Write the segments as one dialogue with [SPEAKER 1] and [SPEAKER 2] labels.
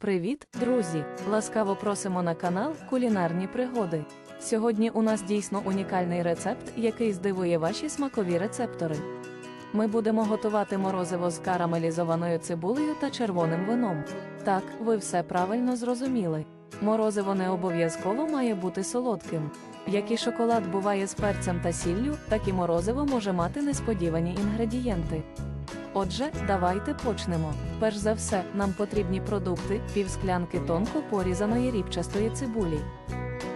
[SPEAKER 1] Привіт, друзі! Ласкаво просимо на канал Кулінарні пригоди. Сьогодні у нас дійсно унікальний рецепт, який здивує ваші смакові рецептори. Ми будемо готувати морозиво з карамелізованою цибулею та червоним вином. Так, ви все правильно зрозуміли. Морозиво не обов'язково має бути солодким. Як і шоколад буває з перцем та сіллю, так і морозиво може мати несподівані інгредієнти. Отже, давайте почнемо. Перш за все, нам потрібні продукти: півсклянки тонко порізаної рібчастої цибулі,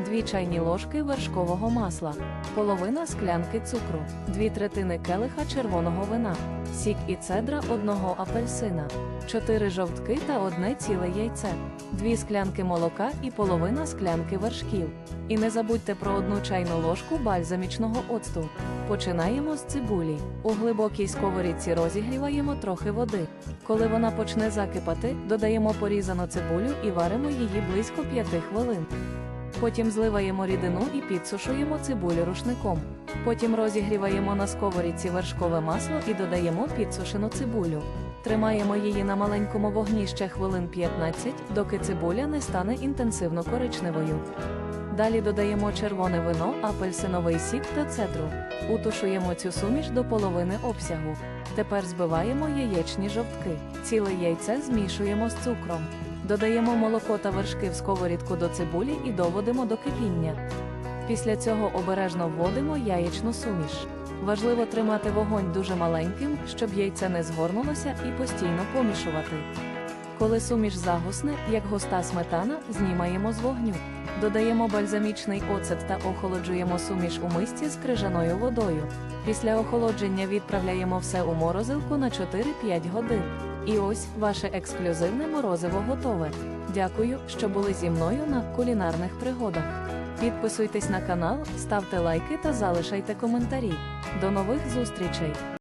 [SPEAKER 1] 2 чайні ложки вершкового масла, половина склянки цукру, 2 третини келиха червоного вина, сік і цедра одного апельсина, 4 жовтки та одне ціле яйце, 2 склянки молока і половина склянки вершків. І не забудьте про одну чайну ложку бальзамічного оцту. Починаємо з цибулі. У глибокій сковорідці розігріваємо трохи води. Коли вона почне закипати, додаємо порізану цибулю і варимо її близько 5 хвилин. Потім зливаємо рідину і підсушуємо цибулю рушником. Потім розігріваємо на сковорідці вершкове масло і додаємо підсушену цибулю. Тримаємо її на маленькому вогні ще хвилин 15, доки цибуля не стане інтенсивно коричневою. Далі додаємо червоне вино, апельсиновий сік та цедру. Утушуємо цю суміш до половини обсягу. Тепер збиваємо яєчні жовтки. Ціле яйце змішуємо з цукром. Додаємо молоко та вершки в сковорідку до цибулі і доводимо до кипіння. Після цього обережно вводимо яєчну суміш. Важливо тримати вогонь дуже маленьким, щоб яйце не згорнулося і постійно помішувати. Коли суміш загусне, як густа сметана, знімаємо з вогню. Додаємо бальзамічний оцет та охолоджуємо суміш у мисці з крижаною водою. Після охолодження відправляємо все у морозилку на 4-5 годин. І ось ваше ексклюзивне морозиво готове. Дякую, що були зі мною на кулінарних пригодах. Підписуйтесь на канал, ставте лайки та залишайте коментарі. До нових зустрічей!